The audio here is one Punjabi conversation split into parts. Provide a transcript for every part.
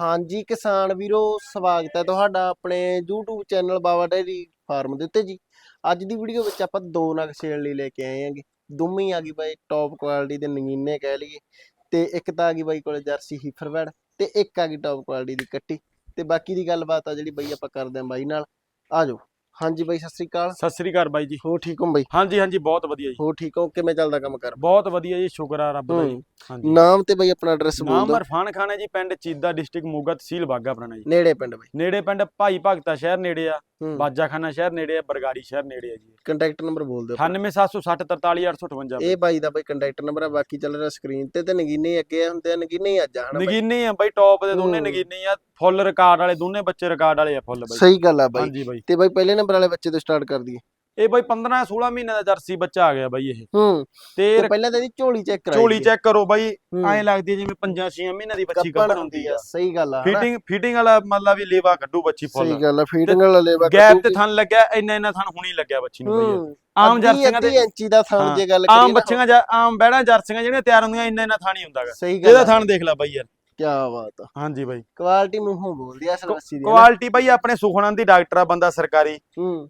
ਹਾਂਜੀ, ਕਿਸਾਨ ਵੀਰੋ, ਸਵਾਗਤ ਹੈ ਤੁਹਾਡਾ ਆਪਣੇ YouTube channel Baba dairy farm ਦੇ ਉੱਤੇ ਜੀ। ਅੱਜ ਦੀ ਵੀਡੀਓ ਵਿੱਚ ਆਪਾਂ ਦੋ ਨਗ ਸੇਲ ਲਈ ਲੈ ਕੇ ਆਏ ਹਾਂਗੇ। ਦੋਵੇਂ ਆ ਗਈ ਬਾਈ ਟੌਪ ਕੁਆਲਿਟੀ ਦੇ ਨਗੀਨੇ ਕਹਿ ਲਈਏ ਤੇ ਇੱਕ ਤਾਂ ਆ ਗਈ ਬਾਈ ਕੋਲ ਜਰਸੀ ਹੀਫਰਵੈਡ ਤੇ ਇੱਕ ਆ ਗਈ ਟੌਪ ਕੁਆਲਿਟੀ ਦੀ ਕੱਟੀ ਤੇ ਬਾਕੀ ਦੀ ਗੱਲਬਾਤ ਆ ਜਿਹੜੀ ਬਾਈ ਆਪਾਂ ਕਰਦੇ ਆਂ ਬਾਈ ਨਾਲ। ਆ ਜਾਓ। ਹਾਂਜੀ ਬਾਈ ਸਤਿ ਸ੍ਰੀ ਅਕਾਲ। ਸਤਿ ਸ੍ਰੀ ਅਕਾਲ ਬਾਈ ਜੀ। ਹੋ ਠੀਕ ਹੋ ਬਾਈ? ਹਾਂਜੀ ਹਾਂਜੀ ਬਹੁਤ ਵਧੀਆ ਜੀ। ਹੋ ਠੀਕ ਹੋ? ਕਿਵੇਂ ਚੱਲਦਾ ਕੰਮ ਕਰ? ਬਹੁਤ ਵਧੀਆ ਜੀ ਸ਼ੁਕਰ ਆ ਰੱਬ ਦਾ ਜੀ। ਹਾਂਜੀ। ਨਾਮ ਤੇ ਬਾਈ ਆਪਣਾ ਐਡਰੈਸ ਬੋਲ ਨਾਮ ਦਿਓ। ਅਰਫਾਨ ਖਾਨ ਹੈ ਜੀ ਪਿੰਡ ਚੀਦਾ ਡਿਸਟ੍ਰਿਕਟ ਮੋਗਾ ਤਹਿਸੀਲ ਬਾਗਾ ਪੁਰਾਣਾ ਜੀ। ਨੇੜੇ ਪਿੰਡ ਬਾਈ। ਨੇੜੇ ਪਿੰਡ ਭਾਈ ਭਗਤਾ ਸ਼ਹਿਰ ਨੇੜੇ ਆ। ਬਾਜਾਖਾਨਾ ਸ਼ਹਿਰ ਨੇੜੇ ਆ ਬਰਗਾੜੀ ਸ਼ਹਿਰ ਨੇੜੇ ਆ ਜੀ ਕੰਟੈਕਟ ਨੰਬਰ ਬੋਲ ਦਿਓ 98760 ਇਹ ਬਾਈ। ਦਾ ਬਾਈ ਕੰਟੈਕਟ ਨੰਬਰ ਆ ਬਾਕੀ ਚੱਲ ਰਿਹਾ ਸਕਰੀਨ ਤੇ ਤੇ ਨਗੀਨੇ ਹੀ ਅੱਗੇ ਹੁੰਦੇ ਆ ਨਗੀਨੇ ਹੀ ਅੱਜ ਹਨਾ? ਨਗੀਨੇ ਆ ਬਾਈ ਟੌਪ ਦੇ ਦੋਨੇ ਹੂੰ। ਨਗੀਨੇ ਆ ਫੁੱਲ ਰਿਕਾਰਡ ਵਾਲੇ ਦੋਨੇ ਬੱਚੇ ਰਿਕਾਰਡ ਵਾਲੇ ਆ ਫੁੱਲ ਬਾਈ। ਸਹੀ ਗੱਲ ਆ ਬਾਈ। ਤੇ ਬਾਈ ਪਹਿਲੇ ਨੰਬਰ ਵਾਲੇ ਬੱਚੇ ਤੋਂ ਸਟਾਰਟ ਕਰ ਦਈਏ। ਇਹ ਬਾਈ 15 16 ਮਹੀਨੇ ਦਾ ਜਰਸੀ ਬੱਚਾ ਆ ਗਿਆ ਬਾਈ ਇਹ। ਹੂੰ। ਤੇ ਤੇ ਪਹਿਲਾਂ ਤਾਂ ਇਹਦੀ ਝੋਲੀ ਚੈੱਕ ਕਰਾਈ ਝੋਲੀ ਚੈੱਕ ਕਰੋ ਬਾਈ ਹੂੰ। ਐਂ ਲੱਗਦੀ ਹੈ ਜਿਵੇਂ 5 6 ਮਹੀਨੇ ਦੀ ਬੱਚੀ ਗੱਭਣ ਹੁੰਦੀ ਆ ਸਹੀ ਗੱਲ ਆ ਹਨਾ? ਫੀਟਿੰਗ ਫੀਟਿੰਗ ਵਾਲਾ ਮਤਲਬ ਵੀ ਲੇਵਾ ਕੱਢੂ ਬੱਚੀ ਫੁੱਲ। ਸਹੀ ਗੱਲ ਆ ਫੀਡਿੰਗ ਵਾਲਾ ਲੇਵਾ ਗੈਪ ਤੇ ਥਣ ਲੱਗਿਆ ਇੰਨਾ ਇੰਨਾ ਥਣ ਹੁਣੀ ਲੱਗਿਆ ਬੱਚੀ ਨੂੰ ਬਈ ਹੂੰ। ਆਮ ਜਰਸੀਆਂ ਦੇ ਇੰਚੀ ਦਾ ਥਣ ਹਾਂ, ਜੇ ਗੱਲ ਆਮ ਕਰੀਏ ਨਾ ਬੱਚੀਆਂ ਜਾਂ ਆਮ ਬਹਿਣਾ ਜਰਸੀਆਂ ਜਿਹੜੀਆਂ ਤਿਆਰ ਹੁੰਦੀਆਂ ਇੰਨਾ ਇੰਨਾ ਥਣ ਹੀ ਸਹੀ ਗੱਲ ਇਹਦਾ ਆ। ਥਣ ਦੇਖ ਲੈ ਬਾਈ ਯਾਰ। ਕੀ ਬਾਤ ਆ। ਹਾਂਜੀ ਬਾਈ। ਕੁਆਲਿਟੀ ਮੂੰਹੋਂ ਬੋਲਦੀ ਆ ਅਸਲ ਵਸੀ ਦੀ? ਕੁਆਲਿਟੀ ਬਾਈ ਆਪਣੇ ਸੁਖਨੰਦ ਦੀ ਡਾਕਟਰ ਆ ਬੰਦਾ ਸਰਕਾਰੀ।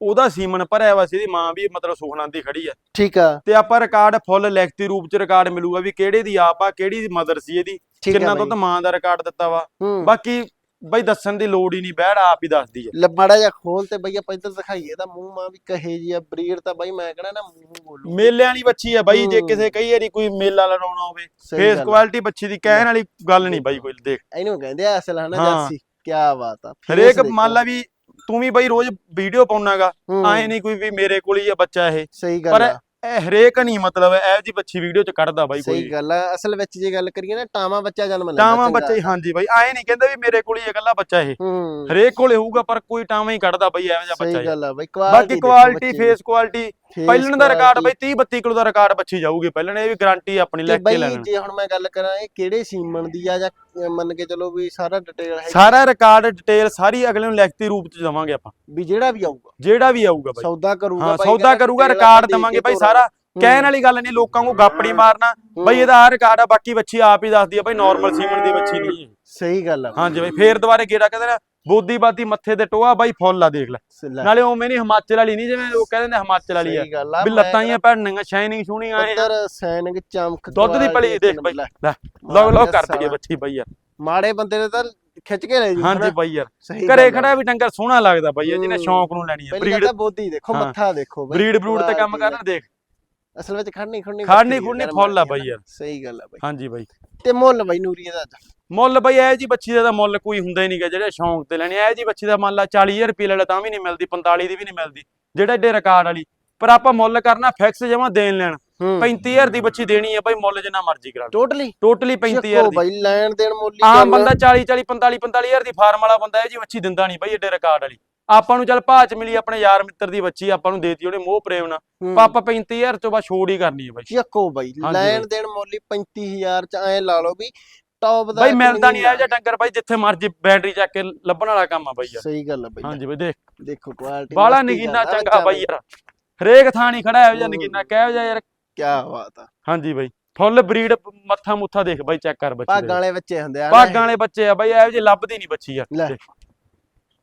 ਉਹਦਾ ਸੀਮਨ ਭਰਿਆ ਵਾ ਸੀ ਇਹਦੀ ਮਾਂ ਵੀ ਮਤਲਬ ਸੁਖਨੰਦ ਦੀ ਖੜੀ ਆ। ਠੀਕ ਆ। ਤੇ ਆਪਾਂ ਰਿਕਾਰਡ ਫੁੱਲ ਲਿਖਤੀ ਰੂਪ ਚ ਰਿਕਾਰਡ ਮਿਲੂਗਾ ਵੀ ਕਿਹੜੇ ਦੀ ਆਪ ਆ ਕਿਹੜੀ ਦੀ ਮਦਰ ਸੀ ਇਹਦੀ। ਕਿੰਨਾ। ਦੁੱਧ ਮਾਂ ਦਾ ਰਿਕਾਰਡ ਦਿੱਤਾ ਵਾ। ਬਾਕੀ ਬਾਈ ਦੱਸਣ ਦੀ ਲੋੜ ਹੀ ਨਹੀਂ ਬਹਿੜ ਆਪ ਹੀ ਦੱਸਦੀ ਹੈ ਮਾੜਾ ਜਿਹਾ ਖੋਲ ਤੇ ਬਈ ਆਪਾਂ ਇੱਧਰ ਦਿਖਾਈਏ ਤਾਂ ਮੂੰਹ ਮਾਂ ਵੀ ਕਹੇ ਜੀ ਆ ਬਰੀਡ ਤਾਂ ਬਾਈ ਮੈਂ ਕਹਣਾ ਨਾ ਮੂੰਹ ਬੋਲੂ ਮੇਲਿਆਂ ਵਾਲੀ ਬੱਚੀ ਆ ਬਾਈ ਜੇ ਹੂੰ। ਕਿਸੇ ਕਈ ਵਾਰੀ ਕੋਈ ਮੇਲਾ ਲੜਾਉਣਾ ਹੋਵੇ ਸਹੀ ਫੇਸ ਗੱਲ। ਕੁਆਲਿਟੀ ਬੱਚੀ ਦੀ ਕਹਿਣ ਵਾਲੀ ਗੱਲ ਨਹੀਂ ਬਾਈ ਕੋਈ ਦੇਖ ਇਹਨੂੰ ਕਹਿੰਦੇ ਆ ਅਸਲ ਹਨਾ ਹਾਂ। ਜਰਸੀ ਕੀ ਬਾਤ ਆ Face ਹਰੇਕ ਦੇਖੋ। ਮੰਨ ਲਾ ਵੀ ਤੂੰ ਵੀ ਬਾਈ ਰੋਜ਼ ਵੀਡੀਓ ਪਾਉਣਾਗਾ ਹੂੰ, ਆਏ ਨਹੀਂ ਕੋਈ ਵੀ ਮੇਰੇ ਕੋਲ ਹੀ ਆ ਬੱਚਾ ਇਹ ਸਹੀ ਪਰ ਗੱਲ ਆ ਇਹ ਹਰੇਕ ਨਹੀਂ ਮਤਲਬ ਇਹੋ ਜੀ ਬੱਚੀ ਵੀਡੀਓ ਚ ਕੱਢਦਾ ਬਾਈ ਸਹੀ ਕੋਈ। ਗੱਲ ਆ ਅਸਲ ਵਿੱਚ ਜੇ ਗੱਲ ਕਰੀਏ ਨਾ ਟਾਵਾਂ ਬੱਚਾ ਜਨਮ ਲੈਂਦਾ ਟਾਵਾਂ। ਬੱਚਾ ਹੀ ਹਾਂਜੀ ਬਾਈ ਆਏ ਨਹੀਂ ਕਹਿੰਦਾ ਵੀ ਮੇਰੇ ਕੋਲ ਹੀ ਇਕੱਲਾ ਬੱਚਾ ਇਹ। ਹਰੇਕ ਕੋਲੇ ਹੋਊਗਾ ਪਰ ਕੋਈ ਟਾਵਾਂ ਹੀ ਕੱਢਦਾ ਬਾਈ ਐਵੇਂ ਜਿਹਾ ਬੱਚਾ ਸਹੀ ਗੱਲ ਆ ਬਈ ਬਾਕੀ ਕੁਆਲਿਟੀ ਫੇਸ ਕੁਆਲਿਟੀ ਪਹਿਲਣ ਦਾ ਰਿਕਾਰਡ ਬਾਈ 30 32 ਕਿਲੋ ਦਾ ਰਿਕਾਰਡ ਬੱਚੀ ਜਾਊਗੀ ਪਹਿਲਣ ਇਹ ਵੀ ਗਾਰੰਟੀ ਆਪਣੀ ਲੈ ਕੇ ਲੈਣਾ। ਜੇ ਹੁਣ ਮੈਂ ਗੱਲ ਕਰਾਂ ਇਹ ਕਿਹੜੇ ਸੀਮਨ ਦੀ ਆ ਜਾਂ ਮੰਨ ਕੇ ਚਲੋ ਵੀ ਸਾਰਾ ਡਿਟੇਲ ਹੈ। ਸਾਰਾ ਰਿਕਾਰਡ ਡਿਟੇਲ ਸਾਰੀ ਅਗਲੇ ਨੂੰ ਲਿਖਤੀ ਰੂਪ ਚ ਦਵਾਂਗੇ ਆਪਾਂ। ਵੀ ਜਿਹੜਾ ਵੀ ਆਊਗਾ। ਜਿਹੜਾ ਵੀ ਆਊਗਾ ਬਾਈ। ਸੌਦਾ ਕਰੂਗਾ ਬਾਈ ਸੌਦਾ ਕਰੂਗਾ ਰਿਕਾਰਡ ਦਵਾਂਗੇ ਬਾਈ ਸਾਰਾ। ਕਹਿਣ ਵਾਲੀ ਗੱਲ ਨਹੀਂ ਲੋਕਾਂ ਨੂੰ ਗੱਪੜੀ ਮਾਰਨਾ। ਹੂੰ, ਬਾਈ ਇਹਦਾ ਆਹ ਰਿਕਾਰਡ ਆ ਬਾਕੀ ਬੱਚੀ ਆਪ ਹੀ ਦੱਸਦੀ ਆ ਬਾਈ ਨਾਰਮਲ ਸੀਮਨ ਦੀ ਬੱਚੀ ਨਹੀਂ। ਸਹੀ ਗੱਲ ਆ। ਹਾਂਜੀ ਬਾਈ ਫੇਰ ਦੁਬਾਰੇ ਗੇੜਾ ਕਹਿੰਦੇ ਨਾ ਬੋਦੀ ਬਾਦੀ ਮੱਥੇ ਤੇ ਟੋਆ ਬਾਈ ਫੁੱਲ ਆ ਦੇਖ ਲੈ। ਨਾਲੇ ਉਵੇਂ ਨਹੀਂ ਹਿਮਾਚਲ ਵਾਲੀ ਨਹੀਂ ਜਿਵੇਂ ਲੋਕ ਕਹਿੰਦੇ ਨੇ ਹਿਮਾਚਲ ਵਾਲੀ ਆ। ਵੀ ਲੱਤਾਂ ਹੀ ਭੈਣੀਆਂ ਸ਼ਾਈਨਿੰਗ ਸ਼ੂਣੀਆਂ ਐ ਉੱਧਰ ਸੈਨਿਕ ਚਮਕ ਦੁੱਧ ਦੀ ਪਲੀ ਦੇਖ ਬਾਈ। ਲੈ। ਲੋ ਲੋ ਕਰ ਦਈਏ ਬੱਚੀ ਬਾਈ ਯਾਰ। ਮਾੜੇ ਬੰਦੇ ਨੇ ਤਾਂ ਖਿੱਚ ਕੇ ਲੈ ਜੀ ਹਾਂਜੀ ਬਾਈ ਯਾਰ। ਘਰੇ। ਖੜਾ ਵੀ ਡੰਗਰ ਸੋਹਣਾ ਲੱਗਦਾ ਬਾਈ ਯਾਰ ਜਿਹਨੇ। ਸ਼ੌਂਕ ਨੂੰ ਲੈਣੀ ਹੈ ਬਰੀਡ ਬੋਦੀ ਦੇਖੋ। ਮੱਥਾ ਦੇਖੋ ਬਾਈ। ਬਰੀਡ ਬਰੂਡ ਤੇ ਕੰਮ ਕਰਨਾ ਦੇਖ। ਅਸਲ ਵਿੱਚ ਖੜਨੀ ਖੁੜਨੀ ਖੜਨੀ ਖੁੜਨੀ ਫੁੱਲ ਆ ਬਾਈ ਯਾਰ। ਸਹੀ ਗੱਲ ਆ ਬਾਈ। ਹਾਂਜੀ ਬਾਈ। ਤੇ ਮੁੱਲ ਬਾਈ ਨੂਰੀ ਦਾ ਅੱਜ। ਮੁੱਲ ਬਈ ਇਹ ਜੀ ਬੱਚੀ ਦਾ ਤਾਂ ਮੁੱਲ ਕੋਈ ਹੁੰਦਾ ਹੀ ਨਹੀਂਗਾ ਜਿਹੜੇ ਸ਼ੌਂਕ ਤੇ ਲੈਣੇ। ਇਹ ਜੀ ਬੱਚੀ ਦਾ ਮੰਨ ਲਾ 40000 ਰੁਪਏ ਲੈ ਲਾ ਤਾਂ ਵੀ ਨਹੀਂ ਮਿਲਦੀ 45 ਦੀ ਵੀ ਨਹੀਂ ਮਿਲਦੀ ਜਿਹੜਾ ਏਡੇ ਰਿਕਾਰਡ ਵਾਲੀ। ਪਰ ਆਪਾਂ ਮੁੱਲ ਕਰਨਾ ਫਿਕਸ ਜਮਾ ਦੇਣ ਲੈਣ। 35000 ਦੀ ਬੱਚੀ ਦੇਣੀ ਹੈ ਬਈ ਮੁੱਲ ਜਿੰਨਾ ਮਰਜ਼ੀ ਕਰਾ ਲਓ। ਟੋਟਲੀ ਟੋਟਲੀ 35000 ਦੀ। ਬਾਈ ਲੈਣ ਦੇਣ ਮੁੱਲ ਹੀ ਆਮ। ਬੰਦਾ 40 40 45 45000 ਦੀ ਫਾਰਮ ਵਾਲਾ ਬੰਦਾ ਇਹ ਜੀ ਬੱਚੀ ਦਿੰਦਾ ਨਹੀਂ ਬਈ ਏਡੇ ਰਿਕਾਰਡ ਵਾਲੀ। ਆਪਾਂ ਨੂੰ ਚੱਲ ਭਾਅ ਚ ਮਿਲੀ ਆਪਣੇ ਯਾਰ ਮਿੱਤਰ ਦੀ ਬੱਚੀ ਆਪਾਂ ਨੂੰ ਦੇਤੀ ਉਹਨੇ ਮੋਹ ਪ੍ਰੇਮ ਨਾਲ। ਪਾਪਾ 35000 ਤੋਂ ਬਾਅਦ ਛੋੜ ਹੀ ਕਰਨੀ ਹੈ ਬਈ। ਚੱਕੋ ਬਾਈ ਲੈਣ। ਦੇਣ ਮੁੱਲ ਹੀ 35000 ਚ ਐ ਲਾ ਲਓ ਵੀ ਟੌਪ ਦਾ ਬਈ ਮਿਲਦਾ ਨਹੀਂ। ਇਹ ਜਿਹਾ ਡੰਗਰ ਬਾਈ ਜਿੱਥੇ ਮਰਜ਼ੀ ਬੈਟਰੀ ਚੱਕ ਕੇ ਲੱਭਣ ਵਾਲਾ ਕੰਮ ਆ ਬਈ ਯਾਰ। ਸਹੀ ਗੱਲ ਆ ਬਾਈ। ਹਾਂਜੀ ਬਈ ਦੇਖ। ਦੇਖੋ ਕੁਆਲਿਟੀ ਬਾਲਾ ਨਗੀਨਾ ਚੰਗਾ ਬਾਈ ਯਾਰ। ਹਰੇਕ ਥਾਂ ਨਹੀਂ ਖੜਾ ਹੂੰ। ਨਗੀਨਾ ਕਹਿ ਜਾ ਯਾਰ। ਕੀ ਬਾਤ ਆ। ਹਾਂਜੀ ਬਾਈ। ਫੁੱਲ ਬਰੀਡ ਮੱਥਾ ਮੁੱਥਾ ਦੇਖ ਬਾਈ ਚੈੱਕ ਕਰ ਬੱਚੇ ਭਾਗਾਂ। ਵਾਲੇ ਬੱਚੇ ਹੁੰਦੇ ਆ ਭਾਗਾਂ ਵਾਲੇ ਬੱਚੇ ਆ ਬਾਈ ਇਹੋ ਜਿਹੇ ਲੱਭਦੀ ਨਹੀਂ ਬੱਚੀ ਯਾਰ।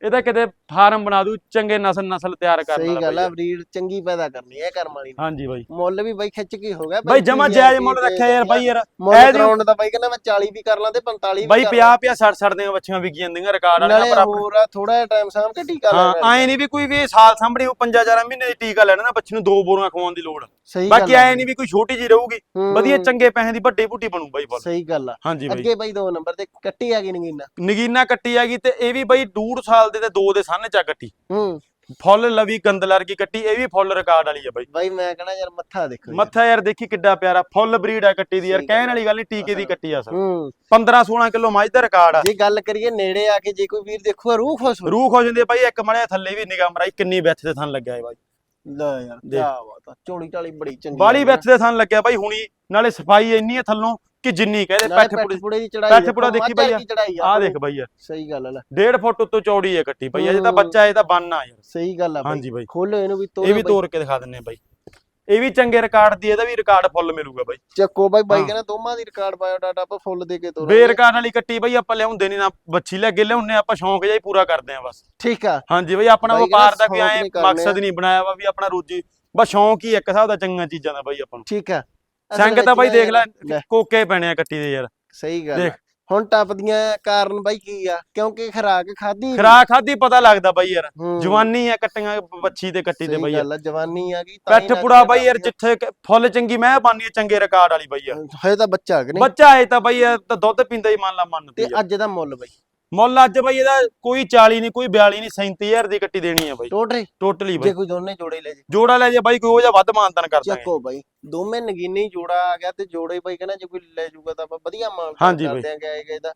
ਲੈ। ਇਹਦਾ ਕਿਤੇ ਫਾਰਮ ਬਣਾ ਦੂ ਚੰਗੇ ਨਸਲ ਨਸਲ ਤਿਆਰ। ਕਰਨ ਸਹੀ ਗੱਲ ਆ। ਬਰੀਡ ਚੰਗੀ ਪੈਦਾ ਕਰਨੀ ਹੈ ਕਰਮ ਵਾਲੀ। ਹਾਂਜੀ ਬਾਈ ਮੁੱਲ ਵੀ ਬਾਈ ਖਿੱਚ ਕੇ ਹੋ ਗਿਆ ਬਾਈ ਜਮਾ 35,000 ਜਾਇਜ਼ ਮੁੱਲ ਰੱਖਿਆ ਯਾਰ ਬਾਈ ਯਾਰ ਮੁੱਲ ਕਰਾਉਣ ਦਾ ਬਾਈ ਕਹਿੰਦਾ ਮੈਂ 40 ਵੀ ਕਰ ਲਾਂ ਤੇ 45 ਵੀ ਬਾਈ ਕਰ 50 50 60 60 ਦੀਆਂ ਬੱਚੀਆਂ ਵਿਕ ਜਾਂਦੀਆਂ ਰਿਕਾਰਡ ਲਾਂ। ਵਾਲੀਆਂ ਪਰ ਹੋਰ ਥੋੜਾ ਜਿਹਾ ਟਾਈਮ ਸਾਂਭ ਕੇ ਟੀਕਾ ਹਾਂ ਲਾਉਣਾ ਐ ਨਹੀਂ ਵੀ ਕੋਈ ਵੀ ਸਾਲ ਸਾਂਭਣੀ ਉਹ 5 4 ਮਹੀਨੇ ਦੀ ਟੀਕਾ ਲੈਣਾ ਨਾ ਬੱਚੀ ਨੂੰ ਦੋ ਬੋਰੀਆਂ ਖਵਾਉਣ ਦੀ ਲੋੜ ਆ। ਬਾਕੀ ਆ ਐ ਨਹੀਂ ਵੀ ਕੋਈ ਛੋਟੀ ਜੀ ਰਹੂਗੀ ਹੂੰ, ਵਧੀਆ ਚੰਗੇ ਪੈਸੇ ਦੀ ਵੱਡੀ ਬੁੱਟੀ ਬਣੂ ਬਾਈ ਫੁੱਲ ਸਹੀ ਗੱਲ ਆ ਅੱਗੇ ਬਾਈ ਦੋ ਨੰਬਰ ਤੇ ਕੱਟੀ ਆ ਗਈ ਨਗੀਨਾ ਨਗੀਨਾ ਕੱਟੀ ਹੈਗੀ ਤੇ ਇਹ ਵੀ ਬਈ ਡੂਢ ਸਾਲ ਦੇ ਤੇ ਦੋ ਦੇ ਸਾਹਨੇ ਚਾ ਕੱਟੀ। ਹੂੰ। ਫੁੱਲ ਲਵੀ ਗੰਦਲਰ ਕੀ ਕੱਟੀ ਇਹ ਵੀ ਫੁੱਲ ਰਿਕਾਰਡ ਵਾਲੀ ਆ ਬਾਈ। ਬਾਈ ਮੈਂ ਕਹਣਾ ਯਾਰ ਮੱਥਾ ਦੇਖੋ। ਮੱਥਾ ਯਾਰ ਦੇਖੀ ਕਿੱਡਾ ਪਿਆਰਾ ਫੁੱਲ ਬਰੀਡ ਆ ਕੱਟੀ ਦੀ ਯਾਰ ਕਹਿਣ ਵਾਲੀ ਗੱਲ ਨਹੀਂ ਟੀਕੇ ਦੀ ਕੱਟੀ ਆ ਸਰ ਹੂੰ। 15 16 ਕਿਲੋ ਮੱਝ ਦਾ ਰਿਕਾਰਡ ਆ। ਜੇ ਗੱਲ ਕਰੀਏ ਨੇੜੇ ਆ ਕੇ ਜੇ ਕੋਈ ਵੀਰ ਦੇਖੂਗਾ ਰੂਹ ਖੁਸ਼ ਹੋ ਰੂਹ ਹੋ ਜਾਂਦੀ ਆ ਬਾਈ ਇੱਕ ਮੜਿਆ ਥੱਲੇ ਵੀ ਨਿਗਾਹ ਮਰਾਈ ਕਿੰਨੀ ਵਿੱਥ ਦੇ ਥਣ ਲੱਗਿਆ ਹੈ ਬਾਈ। ਲੈ ਯਾਰ ਕੀ ਦੇਖ। ਬਾਤ ਆ ਝੋਲੀ ਢਾਲੀ ਬੜੀ ਚੰਗੀ ਬਾਲੀ ਆ ਵਿੱਥ ਦੇ ਥਣ ਲੱਗਿਆ ਬਾਈ ਹੁਣੀ ਨਾਲੇ ਸਫ਼ਾਈ ਇੰਨੀ ਆ ਥੱਲੋਂ ਕਿ ਜਿੰਨੀ ਕਹਦੇ ਪੈਠ ਪੁੜੀ ਪੁੜੇ ਦੀ ਚੜਾਈ ਪੈਠ ਪੁੜਾ ਦੇਖੀ ਬਾਈ ਆ। ਆ ਦੇਖ ਬਾਈ ਯਾਰ ਸਹੀ ਗੱਲ ਆ ਲੈ 1.5 ਫੁੱਟ ਉੱਤੋਂ ਚੌੜੀ ਹੈ ਕੱਟੀ ਬਾਈ ਅਜੇ ਤਾਂ ਹੂੰ। ਬੱਚਾ ਇਹ ਤਾਂ ਬਣਨਾ ਯਾਰ ਸਹੀ ਗੱਲ ਆ ਬਾਈ ਹਾਂਜੀ ਬਾਈ ਖੋਲੋ ਇਹਨੂੰ ਵੀ ਤੋੜੋ ਇਹ ਵੀ। ਤੋੜ ਕੇ ਦਿਖਾ ਦਿੰਨੇ ਬਾਈ ਇਹ ਵੀ ਚੰਗੇ ਰਿਕਾਰਡ ਦੀ ਇਹਦਾ ਵੀ ਰਿਕਾਰਡ ਫੁੱਲ ਮਿਲੂਗਾ ਬਾਈ। ਚੱਕੋ ਬਾਈ ਬਾਈ। ਕਹਿੰਦਾ ਦੋਵਾਂ ਦੀ ਰਿਕਾਰਡ ਬਾਇਓ ਡਾਟਾ ਆਪਾਂ ਫੁੱਲ ਦੇ ਕੇ ਤੋਰਾਂਗੇ। ਬੇਰਕਾਰਨ ਵਾਲੀ ਕੱਟੀ ਬਾਈ ਆਪਾਂ ਲਿਆਉਂਦੇ ਨਹੀਂ ਨਾ ਬੱਚੀ ਲੈ ਕੇ ਲਿਆਉਂਦੇ ਆਪਾਂ ਸ਼ੌਂਕ ਜਿਹਾ ਹੀ ਪੂਰਾ ਕਰਦੇ ਆ ਬਸ। ਠੀਕ ਆ। ਹਾਂਜੀ ਬਈ ਆਪਣਾ ਵਪਾਰ ਦਾ ਕੋਈ ਐ ਮਕਸਦ ਨਹੀਂ ਬਣਾਇਆ ਵਾ ਵੀ ਆਪਣਾ ਰੋਜੀ ਬਸ ਸ਼ੌਂਕ ਹੀ ਇੱਕ ਹਿਸਾਬ ਦਾ ਚੰਗੀਆਂ ਚੀਜ਼ਾਂ ਦਾ ਬਾਈ ਆਪਾਂ ਨੂੰ। ਠੀਕ ਆ। ਸੰਗ ਤਾਂ ਬਾਈ ਦੇਖ ਲੈ ਲੈ, ਕੋਕੇ ਪੈਣੇ ਆ ਕੱਟੀ ਦੇ ਯਾਰ। ਸਹੀ ਗੱਲ ਦੇਖ। ਹੁਣ ਟੱਪਦੀਆਂ ਕਾਰਨ ਬਾਈ ਕੀ ਆ? ਕਿਉਂਕਿ ਖਰਾਕ ਖਾਦੀ ਖਰਾਕ ਖਾਦੀ ਪਤਾ ਲੱਗਦਾ ਬਾਈ ਯਾਰ। ਹੂੰ, ਜਵਾਨੀ ਆ ਕੱਟੀਆਂ ਬੱਚੀ ਤੇ ਕੱਟੀ ਤੇ ਬਾਈ ਯਾਰ। ਗੱਲ ਆ ਜਵਾਨੀ ਆ ਗਈ ਤਾਂ ਹੀ ਪੈਠ ਪੁੜਾ ਬਾਈ ਯਾਰ। ਜਿੱਥੇ ਕ- ਫੁੱਲ ਚੰਗੀ ਮੈਂ ਬਾਨੀ ਚੰਗੇ ਰਿਕਾਰਡ ਵਾਲੀ ਬਾਈ ਯਾਰ। ਹਜੇ ਤਾਂ ਬੱਚਾ ਕਿ ਨਹੀਂ? ਬੱਚਾ ਆਏ ਤਾਂ ਬਾਈ ਯਾਰ ਤਾਂ ਦੁੱਧ ਪੀਂਦਾ ਹੀ ਮੰਨ ਲਾ ਮੰਨ ਤੇ ਤੇ ਅੱਜ ਦਾ ਮੁੱਲ ਬਾਈ। ਮੁੱਲ ਅੱਜ ਬਾਈ ਇਹਦਾ ਕੋਈ 40 ਨਹੀਂ ਕੋਈ 42 ਨਹੀਂ 37000 ਦੀ ਕੱਟੀ ਦੇਣੀ ਆ ਬਾਈ। ਟੋਟਲੀ ਜੇ ਬਾਈ। ਕੋਈ ਦੋਨੇ ਜੋੜੇ ਲੈ ਜੇ। ਜੋੜਾ ਲੈ ਜੇ ਬਾਈ ਕੋਈ ਉਹ ਜਿਹਾ ਵੱਧ ਮਾਨਤਨ ਕਰ ਦਾਂਗੇ ਚੱਕੋ ਬਾਈ ਦੋਵੇਂ ਨਗੀਨੇ ਹੀ ਜੋੜਾ ਆ ਗਿਆ ਤੇ ਜੋੜੇ ਬਾਈ ਕਹਿੰਦਾ ਜੇ ਕੋਈ ਲੈ ਜਾਊਗਾ ਤਾਂ ਆਪਾਂ ਵਧੀਆ ਹਾਂਜੀ ਕਰ। ਦਿਆਂਗੇ ਆਏਗਾ ਇਹਦਾ।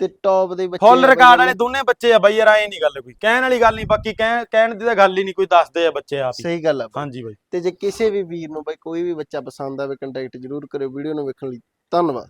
ਤੇ ਟੌਪ ਦੇ ਬੱਚੇ ਫੁੱਲ ਰਿਕਾਰਡ ਵਾਲੇ। ਦੋਨੇ ਬੱਚੇ ਆ ਬਾਈ ਯਾਰ ਐ ਨਹੀਂ ਗੱਲ ਕੋਈ। ਕਹਿਣ ਵਾਲੀ ਗੱਲ ਨਹੀਂ ਬਾਕੀ ਕਹਿ ਕਹਿਣ ਦੀ ਤਾਂ ਗੱਲ ਹੀ ਨਹੀਂ ਕੋਈ ਦੱਸਦੇ ਆ ਬੱਚੇ ਆਪ ਹੀ। ਸਹੀ ਗੱਲ ਆ। ਹਾਂਜੀ ਬਾਈ। ਤੇ ਜੇ ਕਿਸੇ ਵੀ ਵੀਰ ਨੂੰ ਬਾਈ ਕੋਈ ਵੀ ਬੱਚਾ ਪਸੰਦ ਆਵੇ ਕੰਟੈਕਟ ਜ਼ਰੂਰ ਕਰਿਓ। ਵੀਡੀਓ ਨੂੰ ਵੇਖਣ ਲਈ ਧੰਨਵਾਦ।